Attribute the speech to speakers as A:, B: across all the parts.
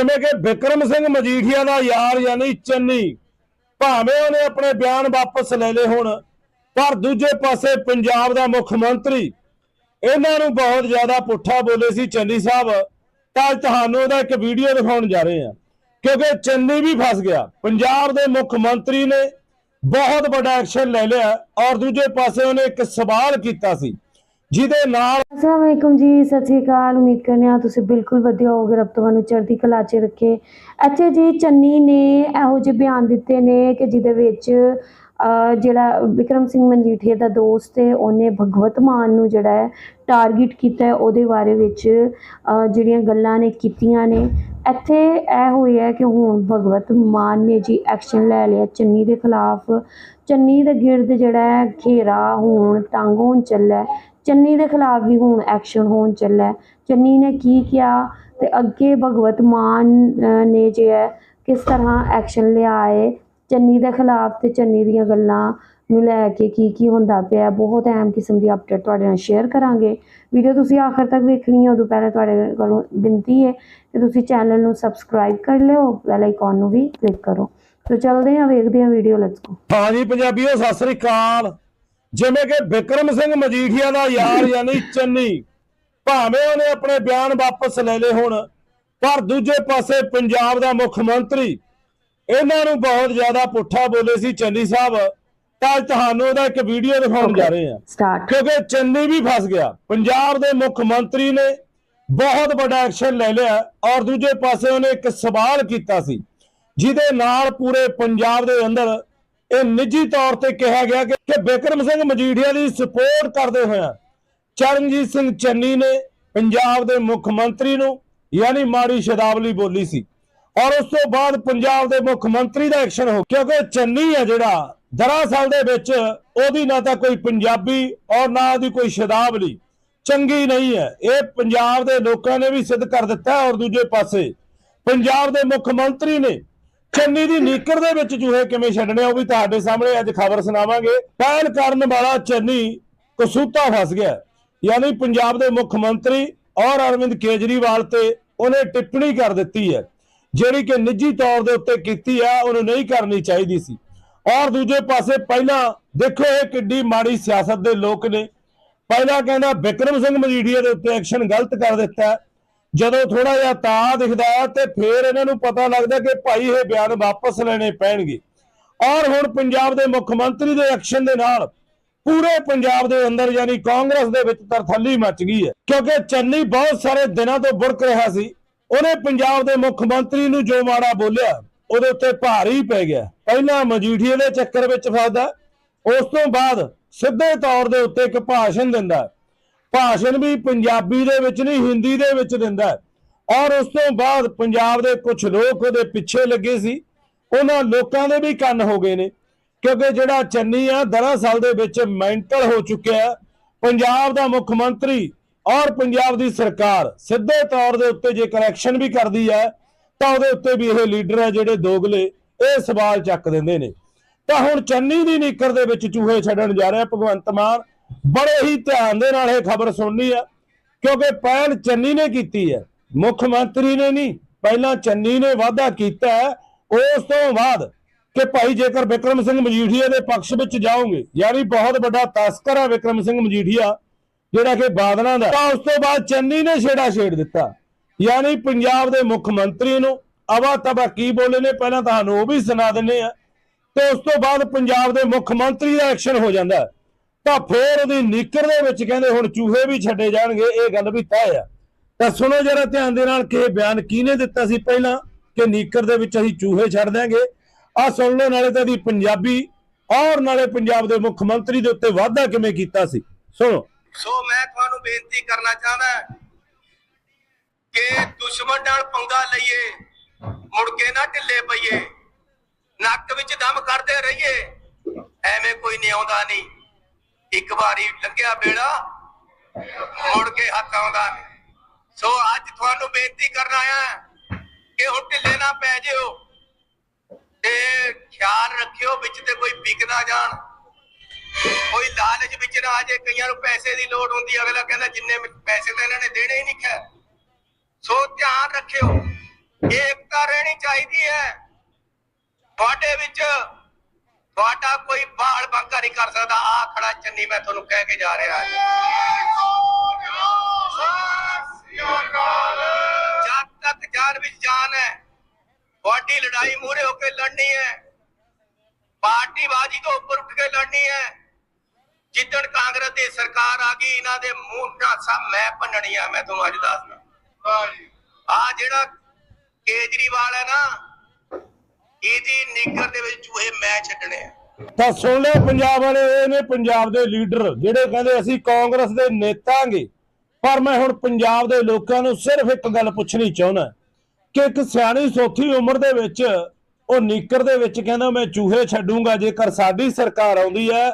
A: ਜਿਵੇਂ ਕਿ ਵਿਕਰਮ ਸਿੰਘ ਮਜੀਠੀਆ ਦਾ ਯਾਰ ਯਾਨੀ ਚੰਨੀ, ਭਾਵੇਂ ਉਹਨੇ ਆਪਣੇ ਬਿਆਨ ਵਾਪਸ ਲੈ ਲਏ ਹੁਣ, ਪਰ ਦੂਜੇ ਪਾਸੇ ਪੰਜਾਬ ਦਾ ਮੁੱਖ ਮੰਤਰੀ, ਇਹਨਾਂ ਨੂੰ ਬਹੁਤ ਜ਼ਿਆਦਾ ਪੁੱਠਾ ਬੋਲੇ ਸੀ ਚੰਨੀ ਸਾਹਿਬ ਤਾਂ ਤੁਹਾਨੂੰ ਉਹਦਾ ਇੱਕ ਵੀਡੀਓ ਦਿਖਾਉਣ ਜਾ ਰਹੇ ਹਾਂ, ਕਿਉਂਕਿ ਚੰਨੀ ਵੀ ਫਸ ਗਿਆ। ਪੰਜਾਬ ਦੇ ਮੁੱਖ ਮੰਤਰੀ ਨੇ ਬਹੁਤ ਵੱਡਾ ਐਕਸ਼ਨ ਲੈ ਲਿਆ ਔਰ ਦੂਜੇ ਪਾਸੇ ਉਹਨੇ ਇੱਕ ਸਵਾਲ ਕੀਤਾ ਸੀ। ਜਿਹਦੇ ਨਾਲ
B: ਅਸਲਾਮ ਵਾਲੇਕੁਮ ਜੀ, ਸਤਿ ਸ਼੍ਰੀ ਅਕਾਲ। ਉਮੀਦ ਕਰਨੇ ਆ ਤੁਸੀਂ ਬਿਲਕੁਲ ਵਧੀਆ ਹੋਗੇ ਰੱਬ ਤੁਹਾਨੂੰ ਚੜ੍ਹਦੀ ਕਲਾ 'ਚ ਰੱਖੇ। ਇੱਥੇ ਜੀ ਚੰਨੀ ਨੇ ਇਹੋ ਜਿਹੇ ਬਿਆਨ ਦਿੱਤੇ ਨੇ ਕਿ ਜਿਹਦੇ ਵਿੱਚ ਜਿਹੜਾ ਵਿਕਰਮ ਸਿੰਘ ਮਨਜੀਠੀਆ ਦਾ ਦੋਸਤ ਹੈ, ਉਹਨੇ ਭਗਵਤ ਮਾਨ ਨੂੰ ਜਿਹੜਾ ਹੈ ਟਾਰਗੇਟ ਕੀਤਾ ਹੈ, ਉਹਦੇ ਬਾਰੇ ਵਿੱਚ ਜਿਹੜੀਆਂ ਗੱਲਾਂ ਨੇ ਕੀਤੀਆਂ ਨੇ। ਇੱਥੇ ਇਹ ਹੋਇਆ ਕਿ ਹੁਣ ਭਗਵਤ ਮਾਨ ਨੇ ਜੀ ਐਕਸ਼ਨ ਲੈ ਲਿਆ ਚੰਨੀ ਦੇ ਖਿਲਾਫ। ਚੰਨੀ ਦੇ ਗਿਰਦ ਜਿਹੜਾ ਹੈ, ਘੇਰਾ ਹੁਣ ਤੰਗ ਹੋਣ ਚੱਲਾ ਚੰਨੀ ਦੇ ਖਿਲਾਫ ਵੀ ਹੁਣ ਐਕਸ਼ਨ ਹੋਣ ਚੱਲਾ ਚੰਨੀ ਨੇ ਕੀ ਕਿਹਾ ਤੇ ਅੱਗੇ ਭਗਵਤ ਮਾਨ ਨੇ ਜੇ ਹੈ, ਕਿਸ ਤਰ੍ਹਾਂ ਐਕਸ਼ਨ ਲਿਆ ਹੈ? ਚੰਨੀ ਦੇ ਖਿਲਾਫ ਤੇ ਚੰਨੀ ਦੀਆਂ ਗੱਲਾਂ ਨੂੰ ਲੈ ਕੇ ਕੀ ਕੀ ਹੁੰਦਾ ਪਿਆ ਬਹੁਤ ਅਹਿਮ ਕਿਸਮ ਦੀ ਅਪਡੇਟ ਤੁਹਾਡੇ ਨਾਲ ਸ਼ੇਅਰ ਕਰਾਂਗੇ। ਵੀਡੀਓ ਤੁਸੀਂ ਆਖਰ ਤੱਕ ਵੇਖਣੀ ਹੈ, ਉਦੋਂ ਪਹਿਲਾਂ ਤੁਹਾਡੇ ਕੋਲੋਂ ਬੇਨਤੀ ਹੈ ਕਿ ਤੁਸੀਂ ਚੈਨਲ ਨੂੰ ਸਬਸਕ੍ਰਾਈਬ ਕਰ ਲਿਓ ਬੈਲ ਆਈਕਨ ਨੂੰ ਵੀ ਕਲਿੱਕ ਕਰੋ। ਸੋ ਚੱਲਦੇ ਹਾਂ, ਵੇਖਦੇ ਹਾਂ ਵੀਡੀਓ ਲੈਟਸ ਗੋ
A: ਹਾਂਜੀ ਪੰਜਾਬੀਓ, ਸਤਿ ਸ੍ਰੀ ਅਕਾਲ। ਜਿਵੇਂ ਕਿ ਵਿਕਰਮ ਸਿੰਘ ਮਜੀਠੀਆ ਦਾ ਯਾਰ ਯਾਨੀ ਚੰਨੀ। ਭਾਵੇਂ ਉਹਨੇ ਆਪਣੇ ਬਿਆਨ ਵਾਪਸ ਲੈ ਲਏ ਹੁਣ ਪਰ ਦੂਜੇ ਪਾਸੇ ਪੰਜਾਬ ਦਾ ਮੁੱਖ ਮੰਤਰੀ ਇਹਨਾਂ ਨੂੰ ਬਹੁਤ ਜ਼ਿਆਦਾ ਪੁੱਠਾ ਬੋਲੇ ਸੀ ਚੰਨੀ ਸਾਹਿਬ। ਤਾਂ ਤੁਹਾਨੂੰ ਉਹਦਾ ਇੱਕ ਵੀਡੀਓ ਦਿਖਾਉਣ ਜਾ ਰਹੇ ਹਾਂ। ਕਿਉਂਕਿ ਚੰਨੀ ਵੀ ਫਸ ਗਿਆ। ਪੰਜਾਬ ਦੇ ਮੁੱਖ ਮੰਤਰੀ ਨੇ ਬਹੁਤ ਵੱਡਾ ਐਕਸ਼ਨ ਲੈ ਲਿਆ ਔਰ ਦੂਜੇ ਪਾਸੇ ਉਹਨੇ ਇੱਕ ਸਵਾਲ ਕੀਤਾ ਸੀ ਜਿਹਦੇ ਨਾਲ ਪੂਰੇ ਪੰਜਾਬ ਦੇ ਅੰਦਰ ਇਹ ਨਿੱਜੀ ਤੌਰ ਤੇ ਕਿਹਾ ਗਿਆ ਕਿ ਕਿ ਬਿਕਰਮ ਸਿੰਘ ਮਜੀਠੀਆ ਦੀ ਸਪੋਰਟ ਕਰਦੇ ਹੋਇਆ ਚਰਨਜੀਤ ਸਿੰਘ ਚੰਨੀ ਨੇ ਪੰਜਾਬ ਦੇ ਮੁੱਖ ਮੰਤਰੀ ਨੂੰ ਯਾਨੀ ਮਾੜੀ ਸ਼ਬਦਾਵਲੀ ਬੋਲੀ ਸੀ। ਔਰ ਉਸ ਤੋਂ ਬਾਅਦ ਪੰਜਾਬ ਦੇ ਮੁੱਖ ਮੰਤਰੀ ਦਾ ਐਕਸ਼ਨ ਹੋ ਕਿਉਂਕਿ ਚੰਨੀ ਹੈ ਜਿਹੜਾ, ਦਰਅਸਲ ਦੇ ਵਿੱਚ ਉਹਦੀ ਨਾ ਤਾਂ ਕੋਈ ਪੰਜਾਬੀ ਔਰ ਨਾ ਉਹਦੀ ਕੋਈ ਸ਼ਬਦਾਵਲੀ ਚੰਗੀ ਨਹੀਂ ਹੈ। ਇਹ ਪੰਜਾਬ ਦੇ ਲੋਕਾਂ ਨੇ ਵੀ ਸਿੱਧ ਕਰ ਦਿੱਤਾ ਔਰ ਦੂਜੇ ਪਾਸੇ ਪੰਜਾਬ ਦੇ ਮੁੱਖ ਮੰਤਰੀ ਨੇ ਚੰਨੀ ਦੀ ਨੀਕਰ ਦੇ ਵਿੱਚ ਚੂਹੇ ਕਿਵੇਂ ਛੱਡਣੇ ਉਹ ਵੀ ਤੁਹਾਡੇ ਸਾਹਮਣੇ ਅੱਜ ਖਬਰ ਸੁਣਾਵਾਂਗੇ। ਪਹਿਲ ਕਰਨ ਵਾਲਾ ਚੰਨੀ ਕਸੂਤਾ ਫਸ ਗਿਆ। ਯਾਨੀ ਪੰਜਾਬ ਦੇ ਮੁੱਖ ਮੰਤਰੀ ਔਰ ਅਰਵਿੰਦ ਕੇਜਰੀਵਾਲ ਤੇ ਉਹਨੇ ਟਿੱਪਣੀ ਕਰ ਦਿੱਤੀ ਹੈ, ਜਿਹੜੀ ਕਿ ਨਿੱਜੀ ਤੌਰ ਦੇ ਉੱਤੇ ਕੀਤੀ ਆ ਉਹਨੂੰ ਨਹੀਂ ਕਰਨੀ ਚਾਹੀਦੀ ਸੀ। ਔਰ ਦੂਜੇ ਪਾਸੇ ਪਹਿਲਾਂ ਦੇਖੋ ਇਹ ਕਿੱਡੀ ਮਾੜੀ ਸਿਆਸਤ ਦੇ ਲੋਕ ਨੇ। ਪਹਿਲਾਂ ਕਹਿੰਦਾ ਵਿਕਰਮ ਸਿੰਘ ਮਜੀਠੀਆ ਦੇ ਉੱਤੇ ਐਕਸ਼ਨ ਗਲਤ ਕਰ ਦਿੱਤਾ। ਜਦੋਂ ਥੋੜਾ ਜਿਹਾ ਤਾ ਦਿਖਦਾ ਹੈ ਤੇ ਫਿਰ ਇਹਨਾਂ ਨੂੰ ਪਤਾ ਲੱਗਦਾ ਕਿ ਭਾਈ ਇਹ ਬਿਆਨ ਵਾਪਸ ਲੈਣੇ ਪੈਣਗੇ। ਔਰ ਹੁਣ ਪੰਜਾਬ ਦੇ ਮੁੱਖ ਮੰਤਰੀ ਦੇ ਐਕਸ਼ਨ ਦੇ ਨਾਲ ਪੂਰੇ ਪੰਜਾਬ ਦੇ ਅੰਦਰ ਯਾਨੀ ਕਾਂਗਰਸ ਦੇ ਵਿੱਚ ਤਰਥੱਲੀ ਮਚ ਗਈ ਹੈ। ਕਿਉਂਕਿ ਚੰਨੀ ਬਹੁਤ ਸਾਰੇ ਦਿਨਾਂ ਤੋਂ ਬੁੜਕ ਰਿਹਾ ਸੀ। ਉਹਨੇ ਪੰਜਾਬ ਦੇ ਮੁੱਖ ਮੰਤਰੀ ਨੂੰ ਜੋ ਮਾੜਾ ਬੋਲਿਆ, ਉਹਦੇ ਉੱਤੇ ਭਾਰੀ ਪੈ ਗਿਆ। ਪਹਿਲਾਂ ਮਜੀਠੀਏ ਦੇ ਚੱਕਰ ਵਿੱਚ ਫਸਦਾ, ਉਸ ਤੋਂ ਬਾਅਦ ਸਿੱਧੇ ਤੌਰ ਦੇ ਉੱਤੇ ਇੱਕ ਭਾਸ਼ਣ ਦਿੰਦਾ। ਭਾਸ਼ਣ ਵੀ ਪੰਜਾਬੀ ਦੇ ਵਿੱਚ ਨਹੀਂ, ਹਿੰਦੀ ਦੇ ਵਿੱਚ ਦਿੰਦਾ ਔਰ ਉਸ ਤੋਂ ਬਾਅਦ ਪੰਜਾਬ ਦੇ ਕੁਝ ਲੋਕ ਉਹਦੇ ਪਿੱਛੇ ਲੱਗੇ ਸੀ। ਉਹਨਾਂ ਲੋਕਾਂ ਦੇ ਵੀ ਕੰਨ ਹੋ ਗਏ ਨੇ, ਕਿਉਂਕਿ ਜਿਹੜਾ ਚੰਨੀ ਆ, ਦਰਅਸਲ ਦੇ ਵਿੱਚ ਮੈਂਟਲ ਹੋ ਚੁੱਕਿਆ ਪੰਜਾਬ ਦਾ ਮੁੱਖ ਮੰਤਰੀ ਔਰ ਪੰਜਾਬ ਦੀ ਸਰਕਾਰ ਸਿੱਧੇ ਤੌਰ ਦੇ ਉੱਤੇ ਜੇ ਕਰੈਕਸ਼ਨ ਵੀ ਕਰਦੀ ਹੈ, ਤਾਂ ਉਹਦੇ ਉੱਤੇ ਵੀ ਇਹ ਲੀਡਰ ਹੈ ਜਿਹੜੇ ਦੋਗਲੇ, ਇਹ ਸਵਾਲ ਚੱਕ ਦਿੰਦੇ ਨੇ। ਤਾਂ ਹੁਣ ਚੰਨੀ ਦੀ ਨੀਕਰ ਦੇ ਵਿੱਚ ਚੂਹੇ ਛੱਡਣ ਜਾ ਰਿਹਾ ਭਗਵੰਤ ਮਾਨ। ਬੜੇ ਹੀ ਧਿਆਨ ਦੇ ਨਾਲ ਇਹ ਖਬਰ ਸੁਣਨੀ ਆ, ਕਿਉਂਕਿ ਪਹਿਲ ਚੰਨੀ ਨੇ ਕੀਤੀ ਹੈ, ਮੁੱਖ ਮੰਤਰੀ ਨੇ ਨਹੀਂ, ਪਹਿਲਾਂ ਚੰਨੀ ਨੇ ਵਾਅਦਾ ਕੀਤਾ ਉਸ ਤੋਂ ਬਾਅਦ ਕਿ ਭਾਈ ਜੇਕਰ ਵਿਕਰਮ ਸਿੰਘ ਮਜੀਠੀਆ ਦੇ ਪੱਖ ਵਿੱਚ ਜਾਓਗੇ, ਯਾਨੀ ਬਹੁਤ ਵੱਡਾ ਤਸਕਰ ਹੈ ਵਿਕਰਮ ਸਿੰਘ ਮਜੀਠੀਆ, ਜਿਹੜਾ ਕਿ ਬਾਦਲਾਂ ਦਾ, ਤਾਂ ਉਸ ਤੋਂ ਬਾਅਦ ਚੰਨੀ ਨੇ ਛੇੜਾ ਛੇੜ ਦਿੱਤਾ ਯਾਨੀ ਪੰਜਾਬ ਦੇ ਮੁੱਖ ਮੰਤਰੀ ਨੂੰ ਅਵਾ ਤਬਾ ਕੀ ਬੋਲੇ ਨੇ, ਪਹਿਲਾਂ ਤੁਹਾਨੂੰ ਉਹ ਵੀ ਸੁਣਾ ਦਿੰਨੇ ਆ, ਤੇ ਉਸ ਤੋਂ ਬਾਅਦ ਪੰਜਾਬ ਦੇ ਮੁੱਖ ਮੰਤਰੀ ਦਾ ਐਕਸ਼ਨ ਹੋ ਜਾਂਦਾ ਹੈ। ਤਾਂ ਫੇਰ ਉਹਦੀ ਨੀਕਰ ਦੇ ਵਿੱਚ ਕਹਿੰਦੇ ਹੁਣ ਚੂਹੇ ਵੀ ਛੱਡੇ ਜਾਣਗੇ, ਇਹ ਗੱਲ ਵੀ ਤੈਅ ਆ। ਤਾਂ ਸੁਣੋ ਜਰਾ ਧਿਆਨ ਦੇ ਨਾਲ ਕਿ ਬਿਆਨ ਕਿਹਨੇ ਦਿੱਤਾ ਸੀ ਪਹਿਲਾਂ ਕਿ ਨੀਕਰ ਦੇ ਵਿੱਚ ਅਸੀਂ ਚੂਹੇ ਛੱਡ ਦਿਆਂਗੇ। ਆ ਸੁਣ ਲਓ, ਨਾਲੇ ਤਾਂ ਦੀ ਪੰਜਾਬੀ ਔਰ ਨਾਲੇ ਪੰਜਾਬ ਦੇ ਮੁੱਖ ਮੰਤਰੀ ਦੇ ਉੱਤੇ ਵਾਅਦਾ ਕਿਵੇਂ ਕੀਤਾ ਸੀ। ਸੁਣੋ।
C: ਸੋ ਮੈਂ ਤੁਹਾਨੂੰ ਬੇਨਤੀ ਕਰਨਾ ਚਾਹੁੰਦਾ ਕਿ ਦੁਸ਼ਮਣ ਨਾਲ ਪੰਗਾ ਲਈਏ, ਮੁੜ ਕੇ ਨਾ ਢਿੱਲੇ ਪਈਏ, ਨੱਕ ਵਿੱਚ ਦਮ ਕਰਦੇ ਰਹੀਏ, ਐਵੇਂ ਕੋਈ ਨਹੀਂ ਆਉਂਦਾ ਨਹੀਂ। ਇੱਕ ਵਾਰੀ ਲੱਗਿਆ ਬੇੜਾ, ਮੁੜ ਕੇ ਹੱਥ ਆਉਂਦਾ ਸੋ ਅੱਜ ਤੁਹਾਨੂੰ ਬੇਨਤੀ ਕਰਨ ਆਇਆ ਕਿ ਹੁਣ ਢਿੱਲੇ ਨਾ ਪੈ ਜਿਓ ਤੇ ਖਿਆਲ ਰੱਖਿਓ, ਵਿੱਚ ਤੇ ਕੋਈ ਵਿਕ ਨਾ ਜਾਣ। ਕੋਈ ਲਾਲਚ ਵਿੱਚ ਨਾ ਆ ਜੇ, ਕਈਆਂ ਨੂੰ ਪੈਸੇ ਦੀ ਲੋੜ ਹੁੰਦੀ ਅਗਲਾ ਕਹਿੰਦਾ ਜਿੰਨੇ ਪੈਸੇ ਤਾਂ ਇਹਨਾਂ ਨੇ ਦੇਣੇ ਹੀ ਨਹੀਂ ਖੈ ਸੋ ਧਿਆਨ ਰੱਖਿਓ, ਏਕਤਾ ਰਹਿਣੀ ਚਾਹੀਦੀ ਹੈ। ਤੁਹਾਡੇ ਵਿੱਚ ਤੁਹਾਡਾ ਕੋਈ ਬਾਲ ਬੰਕਾ ਨਹੀਂ ਕਰ ਸਕਦਾ। ਆ ਖੜਾ ਚੰਨੀ ਮੈਂ ਤੁਹਾਨੂੰ ਕਹਿ ਕੇ ਜਾ ਰਿਹਾ ਜਦ ਤੱਕ ਜਾਨ ਵਿੱਚ ਜਾਨ ਹੈ ਤੁਹਾਡੀ ਲੜਾਈ ਮੂਰੇ ਹੋ ਕੇ ਲੜਨੀ ਹੈ। ਪਾਰਟੀ ਬਾਜੀ ਤੋਂ ਉੱਪਰ ਉੱਠ ਕੇ ਲੜਨੀ ਹੈ। ਜਿੱਦਣ ਕਾਂਗਰਸ ਦੀ ਸਰਕਾਰ ਆ ਗਈ ਇਹਨਾਂ ਦੇ ਮੂੰਹ ਢਾਸਾ ਮੈਂ ਭੰਨਣੀ ਆ ਮੈਂ ਤੁਹਾਨੂੰ ਅੱਜ ਦੱਸਦਾ। ਆ ਜਿਹੜਾ ਕੇਜਰੀਵਾਲ ਹੈ ਨਾ ਇਹਦੀ ਨਿੱਕਰ ਦੇ ਵਿੱਚ ਚੂਹੇ ਮੈਂ ਛੱਡਣੇ ਆ।
A: ਤਾਂ ਸੁਣ ਲਓ ਪੰਜਾਬ ਵਾਲੇ, ਇਹ ਨੇ ਪੰਜਾਬ ਦੇ ਲੀਡਰ, ਜਿਹੜੇ ਕਹਿੰਦੇ ਅਸੀਂ ਕਾਂਗਰਸ ਦੇ ਨੇਤਾਂਗੇ ਪਰ ਮੈਂ ਹੁਣ ਪੰਜਾਬ ਦੇ ਲੋਕਾਂ ਨੂੰ ਸਿਰਫ ਇੱਕ ਗੱਲ ਪੁੱਛਣੀ ਚਾਹੁੰਦਾ ਕਿ ਇੱਕ ਸਿਆਣੀ ਸੋਥੀ ਉਮਰ ਦੇ ਵਿੱਚ, ਉਹ ਨੀਕਰ ਦੇ ਵਿੱਚ ਕਹਿੰਦਾ ਮੈਂ ਚੂਹੇ ਛੱਡੂਗਾ, ਜੇਕਰ ਸਾਡੀ ਸਰਕਾਰ ਆਉਂਦੀ ਹੈ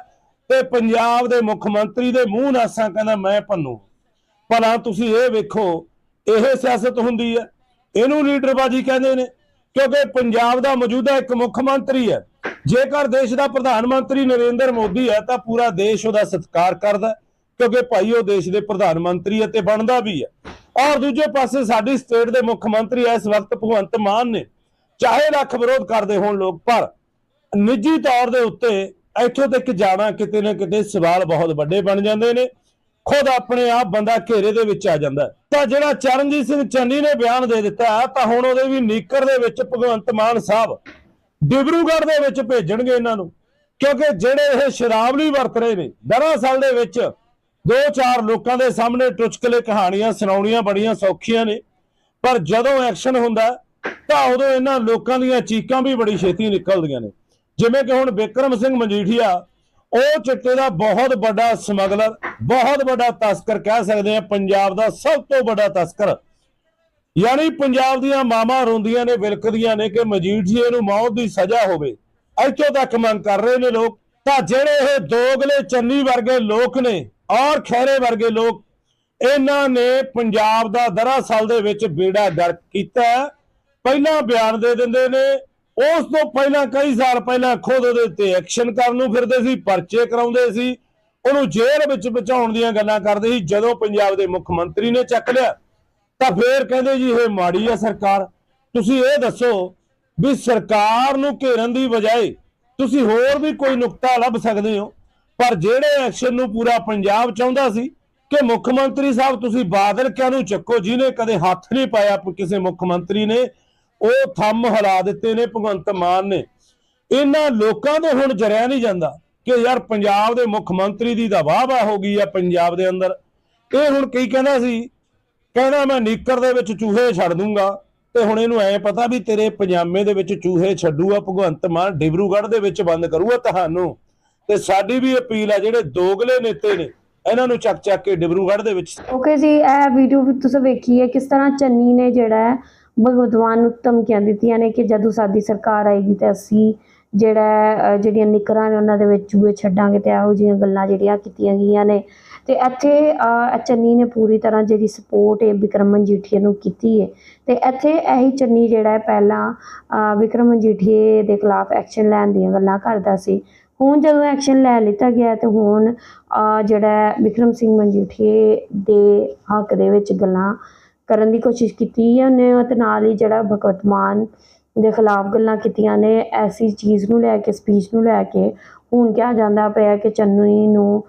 A: ਤੇ ਪੰਜਾਬ ਦੇ ਮੁੱਖ ਮੰਤਰੀ ਦੇ ਮੂੰਹ ਨਾਸਾਂ ਕਹਿੰਦਾ ਮੈਂ ਭੰਨੂ ਭਲਾ ਤੁਸੀਂ ਇਹ ਵੇਖੋ, ਇਹ ਸਿਆਸਤ ਹੁੰਦੀ ਹੈ। ਇਹਨੂੰ ਲੀਡਰਬਾਜੀ ਕਹਿੰਦੇ ਨੇ। ਕਿਉਂਕਿ ਪੰਜਾਬ ਦਾ ਮੌਜੂਦਾ ਇੱਕ ਮੁੱਖ ਮੰਤਰੀ ਹੈ। ਜੇਕਰ ਦੇਸ਼ ਦਾ ਪ੍ਰਧਾਨ ਮੰਤਰੀ ਨਰਿੰਦਰ ਮੋਦੀ ਹੈ, ਤਾਂ ਪੂਰਾ ਦੇਸ਼ ਉਹਦਾ ਸਤਿਕਾਰ ਕਰਦਾ ਕਿਉਂਕਿ ਭਾਈ ਉਹ ਦੇਸ਼ ਦੇ ਪ੍ਰਧਾਨ ਮੰਤਰੀ ਹੈ ਤੇ ਬਣਦਾ ਵੀ ਹੈ। ਔਰ ਦੂਜੇ ਪਾਸੇ ਸਾਡੀ ਸਟੇਟ ਦੇ ਮੁੱਖ ਮੰਤਰੀ ਇਸ ਵਕਤ ਭਗਵੰਤ ਮਾਨ ਨੇ ਚਾਹੇ ਲੱਖ ਵਿਰੋਧ ਕਰਦੇ ਹੋਣ ਲੋਕ, ਪਰ ਨਿੱਜੀ ਤੌਰ ਦੇ ਉੱਤੇ ਇੱਥੋਂ ਤੱਕ ਜਾਣਾ ਕਿਤੇ ਨਾ ਕਿਤੇ ਸਵਾਲ ਬਹੁਤ ਵੱਡੇ ਬਣ ਜਾਂਦੇ ਨੇ। ਖੁਦ ਆਪਣੇ ਆਪ ਬੰਦਾ ਘੇਰੇ ਦੇ ਵਿੱਚ ਆ ਜਾਂਦਾ ਤਾਂ ਜਿਹੜਾ ਚਰਨਜੀਤ ਸਿੰਘ ਚੰਨੀ ਨੇ ਬਿਆਨ ਦੇ ਦਿੱਤਾ ਤਾਂ ਹੁਣ ਉਹਦੇ ਵੀ ਨੀਕਰ ਦੇ ਵਿੱਚ ਭਗਵੰਤ ਮਾਨ ਸਾਹਿਬ ਡਿਬਰੂਗੜ੍ਹ ਦੇ ਵਿੱਚ ਭੇਜਣਗੇ ਇਹਨਾਂ ਨੂੰ। ਕਿਉਂਕਿ ਜਿਹੜੇ ਇਹ ਸ਼ਰਾਬਲੀ ਵਰਤ ਰਹੇ ਨੇ, ਦਰਅਸਲ ਦੇ ਵਿੱਚ ਦੋ ਚਾਰ ਲੋਕਾਂ ਦੇ ਸਾਹਮਣੇ ਟੁਚਕਲੇ ਕਹਾਣੀਆਂ, ਸੁਣਾਉਣੀਆਂ ਬੜੀਆਂ ਸੌਖੀਆਂ ਨੇ। ਪਰ ਜਦੋਂ ਐਕਸ਼ਨ ਹੁੰਦਾ ਤਾਂ ਉਦੋਂ ਇਹਨਾਂ ਲੋਕਾਂ ਦੀਆਂ ਚੀਕਾਂ ਵੀ ਬੜੀ ਛੇਤੀ ਨਿਕਲਦੀਆਂ ਨੇ। ਜਿਵੇਂ ਕਿ ਹੁਣ ਵਿਕਰਮ ਸਿੰਘ ਮਜੀਠੀਆ ਉਹ ਚਿੱਟੇ ਦਾ ਬਹੁਤ ਵੱਡਾ ਸਮਗਲਰ, ਬਹੁਤ ਵੱਡਾ ਤਸਕਰ ਕਹਿ ਸਕਦੇ ਆ ਪੰਜਾਬ ਦਾ ਸਭ ਤੋਂ ਵੱਡਾ ਤਸਕਰ। ਯਾਨੀ ਪੰਜਾਬ ਦੀਆਂ ਮਾਵਾਂ ਰੋਂਦੀਆਂ ਨੇ, ਵਿਲਕਦੀਆਂ ਨੇ ਕਿ ਮਜੀਠੀਏ ਨੂੰ ਮੌਤ ਦੀ ਸਜ਼ਾ ਹੋਵੇ। ਇੱਥੋਂ ਤੱਕ ਮੰਗ ਕਰ ਰਹੇ ਨੇ ਲੋਕ। ਤਾਂ ਜਿਹੜੇ ਇਹ ਦੋਗਲੇ ਚੰਨੀ ਵਰਗੇ ਲੋਕ ਨੇ, ਔਰ ਖੈਰੇ ਵਰਗੇ ਲੋਕ, ਇਹਨਾਂ ਨੇ ਪੰਜਾਬ ਦਾ ਦਰਅਸਲ ਦੇ ਵਿੱਚ ਬੇੜਾ ਗਰਕ ਕੀਤਾ। ਪਹਿਲਾਂ ਬਿਆਨ ਦੇ ਦਿੰਦੇ ਨੇ ਉਸ ਤੋਂ ਪਹਿਲਾਂ ਕਈ ਸਾਲ ਪਹਿਲਾਂ ਖੁਦ ਉਹਦੇ ਉੱਤੇ ਐਕਸ਼ਨ ਕਰਨ ਨੂੰ ਫਿਰਦੇ ਸੀ, ਪਰਚੇ ਕਰਾਉਂਦੇ ਸੀ, ਉਹਨੂੰ ਜੇਲ੍ਹ ਵਿੱਚ ਬਚਾਉਣ ਦੀਆਂ ਗੱਲਾਂ ਕਰਦੇ ਸੀ। ਜਦੋਂ ਪੰਜਾਬ ਦੇ ਮੁੱਖ ਮੰਤਰੀ ਨੇ ਚੱਕ ਲਿਆ, ਤਾਂ ਫੇਰ ਕਹਿੰਦੇ ਜੀ, ਇਹ ਮਾੜੀ ਆ ਸਰਕਾਰ। ਤੁਸੀਂ ਇਹ ਦੱਸੋ ਵੀ ਸਰਕਾਰ ਨੂੰ ਘੇਰਨ ਦੀ ਬਜਾਏ ਤੁਸੀਂ ਹੋਰ ਵੀ ਕੋਈ ਨੁਕਤਾ ਲੱਭ ਸਕਦੇ ਹੋ? ਪਰ ਜਿਹੜੇ ਐਕਸ਼ਨ ਨੂੰ ਪੂਰਾ ਪੰਜਾਬ ਚਾਹੁੰਦਾ ਸੀ ਕਿ ਮੁੱਖ ਮੰਤਰੀ ਸਾਹਿਬ, ਤੁਸੀਂ ਬਾਦਲ ਕਿਆ ਨੂੰ ਚੱਕੋ? ਜਿਹਨੇ ਕਦੇ ਹੱਥ ਨਹੀਂ ਪਾਇਆ, ਕਿਸੇ ਮੁੱਖ ਮੰਤਰੀ ਨੇ ਉਹ ਥੰਮ ਹਿਲਾ ਦਿੱਤੇ ਨੇ ਭਗਵੰਤ ਮਾਨ ਨੇ। ਇਹਨਾਂ ਲੋਕਾਂ ਦੇ ਹੁਣ ਜਰਿਆ ਨਹੀਂ ਜਾਂਦਾ ਕਿ ਯਾਰ ਪੰਜਾਬ ਦੇ ਮੁੱਖ ਮੰਤਰੀ ਦੀ ਤਾਂ ਵਾਹ ਵਾਹ ਹੋ ਗਈ ਆ ਪੰਜਾਬ ਦੇ ਅੰਦਰ। ਇਹ ਹੁਣ ਕੀ ਕਹਿੰਦਾ ਸੀ? ਕਹਿੰਦਾ ਮੈਂ ਨੀਕਰ ਦੇ ਵਿੱਚ ਚੂਹੇ ਛੱਡ ਦੂੰਗਾ ਤੇ ਹੁਣ ਇਹਨੂੰ ਐ ਪਤਾ ਵੀ ਤੇਰੇ ਪਜਾਮੇ ਦੇ ਵਿੱਚ ਚੂਹੇ ਛੱਡੂਗਾ, ਭਗਵੰਤ ਮਾਨ ਡਿਬਰੂਗੜ੍ਹ ਦੇ ਵਿੱਚ ਬੰਦ ਕਰੂਗਾ ਤੁਹਾਨੂੰ। ਤੇ ਸਾਡੀ ਵੀ ਅਪੀਲ ਆ ਜਿਹੜੇ ਦੋਗਲੇ ਨੇਤੇ ਨੇ, ਇਹਨਾਂ ਨੂੰ ਚੱਕ ਚੱਕ ਕੇ ਡਿਬਰੂਗੜ੍ਹ ਦੇ ਵਿੱਚ
B: ਓਕੇ ਜੀ, ਇਹ ਵੀਡੀਓ ਵੀ ਤੁਸੀਂ ਵੇਖੀ ਹੈ ਕਿਸ ਤਰ੍ਹਾਂ ਚੰਨੀ ਨੇ ਜਿਹੜਾ ਭਗਵਤਵਾਨ ਨੂੰ ਧਮਕੀਆਂ ਦਿੱਤੀਆਂ ਨੇ ਕਿ ਜਦੋਂ ਸਾਡੀ ਸਰਕਾਰ ਆਏਗੀ ਤੇ ਅਸੀਂ ਜਿਹੜਾ ਜਿਹੜੀਆਂ ਨਿਕਰਾਂ ਨੇ ਉਹਨਾਂ ਦੇ ਵਿੱਚ ਚੂਹੇ ਛੱਡਾਂਗੇ ਤੇ ਇਹੋ ਜਿਹੀਆਂ ਗੱਲਾਂ ਜਿਹੜੀਆਂ ਕੀਤੀਆਂ ਗਈਆਂ ਨੇ। ਤੇ ਇੱਥੇ ਚੰਨੀ ਨੇ ਪੂਰੀ ਤਰ੍ਹਾਂ ਜਿਹੜੀ ਸਪੋਰਟ ਹੈ ਵਿਕਰਮ ਮਨਜੀਠੀਏ ਨੂੰ ਕੀਤੀ ਹੈ ਤੇ ਇੱਥੇ ਇਹੀ ਚੰਨੀ ਜਿਹੜਾ ਹੈ ਪਹਿਲਾਂ ਅਹ, ਵਿਕਰਮ ਮਜੀਠੀਏ ਦੇ ਖਿਲਾਫ ਐਕਸ਼ਨ ਲੈਣ ਦੀਆਂ ਗੱਲਾਂ ਕਰਦਾ ਸੀ। ਹੁਣ ਜਦੋਂ ਐਕਸ਼ਨ ਲੈ ਲਿੱਤਾ ਗਿਆ ਤੇ ਹੁਣ ਜਿਹੜਾ ਹੈ ਵਿਕਰਮ ਸਿੰਘ ਮਜੀਠੀਏ ਦੇ ਹੱਕ ਦੇ ਵਿੱਚ ਗੱਲਾਂ ਕਰਨ ਦੀ ਕੋਸ਼ਿਸ਼ ਕੀਤੀ ਹੈ ਉਹਨੇ ਅਤੇ ਨਾਲ ਹੀ ਜਿਹੜਾ ਭਗਵੰਤ ਮਾਨ ਦੇ ਖਿਲਾਫ ਗੱਲਾਂ ਕੀਤੀਆਂ ਨੇ, ਐਸੀ ਚੀਜ਼ ਨੂੰ ਲੈ ਕੇ ਸਪੀਚ ਨੂੰ ਲੈ ਕੇ, ਹੁਣ ਕਿਹਾ ਜਾਂਦਾ ਪਿਆ ਕਿ ਚੰਨੀ ਨੂੰ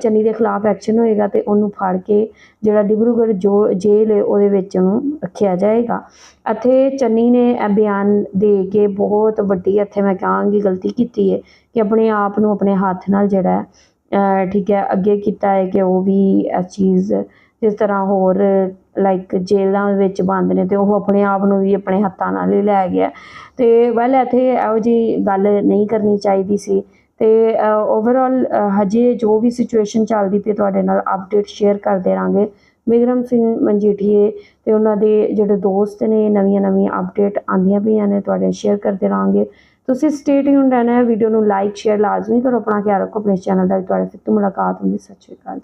B: ਚੰਨੀ ਦੇ ਖਿਲਾਫ ਐਕਸ਼ਨ ਹੋਏਗਾ ਤੇ ਉਹਨੂੰ ਫੜ ਕੇ ਜਿਹੜਾ ਡਿਬਰੂਗੜ੍ਹ ਜੋ ਜੇਲ੍ਹ ਹੈ ਉਹਦੇ ਵਿੱਚ ਉਹਨੂੰ ਰੱਖਿਆ ਜਾਏਗਾ। ਅਤੇ ਚੰਨੀ ਨੇ ਇਹ ਬਿਆਨ ਦੇ ਕੇ ਬਹੁਤ ਵੱਡੀ, ਇੱਥੇ ਮੈਂ ਕਹਾਂਗੀ ਗਲਤੀ ਕੀਤੀ ਹੈ ਕਿ ਆਪਣੇ ਆਪ ਨੂੰ ਆਪਣੇ ਹੱਥ ਨਾਲ ਜਿਹੜਾ ਠੀਕ ਹੈ, ਅੱਗੇ ਕੀਤਾ ਹੈ ਕਿ ਉਹ ਵੀ ਇਸ ਚੀਜ਼, ਜਿਸ ਤਰ੍ਹਾਂ ਹੋਰ ਲਾਈਕ ਜੇਲ੍ਹਾਂ ਵਿੱਚ ਬੰਦ ਨੇ ਤੇ ਉਹ ਆਪਣੇ ਆਪ ਨੂੰ ਵੀ ਆਪਣੇ ਹੱਥਾਂ ਨਾਲ ਹੀ ਲੈ ਗਿਆ। ਤੇ ਵੈਲ ਇੱਥੇ ਇਹੋ ਜਿਹੀ ਗੱਲ ਨਹੀਂ ਕਰਨੀ ਚਾਹੀਦੀ ਸੀ। ਤੇ ਓਵਰਆਲ ਹਜੇ ਜੋ ਵੀ ਸਿਚੁਏਸ਼ਨ ਚੱਲਦੀ ਪਈ ਤੁਹਾਡੇ ਨਾਲ ਅਪਡੇਟ ਸ਼ੇਅਰ ਕਰਦੇ ਰਾਂਗੇ ਵਿਕਰਮ ਸਿੰਘ ਮਨਜੀਠੀਏ ਤੇ ਉਹਨਾਂ ਦੇ ਜਿਹੜੇ ਦੋਸਤ ਨੇ, ਨਵੀਆਂ ਨਵੀਆਂ ਅਪਡੇਟ ਆਂਦੀਆਂ ਪਈਆਂ ਨੇ, ਤੁਹਾਡੇ ਸ਼ੇਅਰ ਕਰਦੇ ਰਾਂਗੇ ਤੁਸੀਂ ਸਟੇ ਟਿਊਨ ਰਹਿਣਾ ਹੈ ਵੀਡੀਓ ਨੂੰ ਲਾਈਕ ਸ਼ੇਅਰ ਲਾਜ਼ਮੀ ਕਰੋ, ਆਪਣਾ ਖਿਆਲ ਰੱਖੋ, ਆਪਣੇ ਚੈਨਲ ਦਾ ਤੁਹਾਡੇ ਫਿਰ ਤੋਂ ਮੁਲਾਕਾਤ ਹੁੰਦੀ। ਸਤਿ ਸ਼੍ਰੀ ਅਕਾਲ ਜੀ।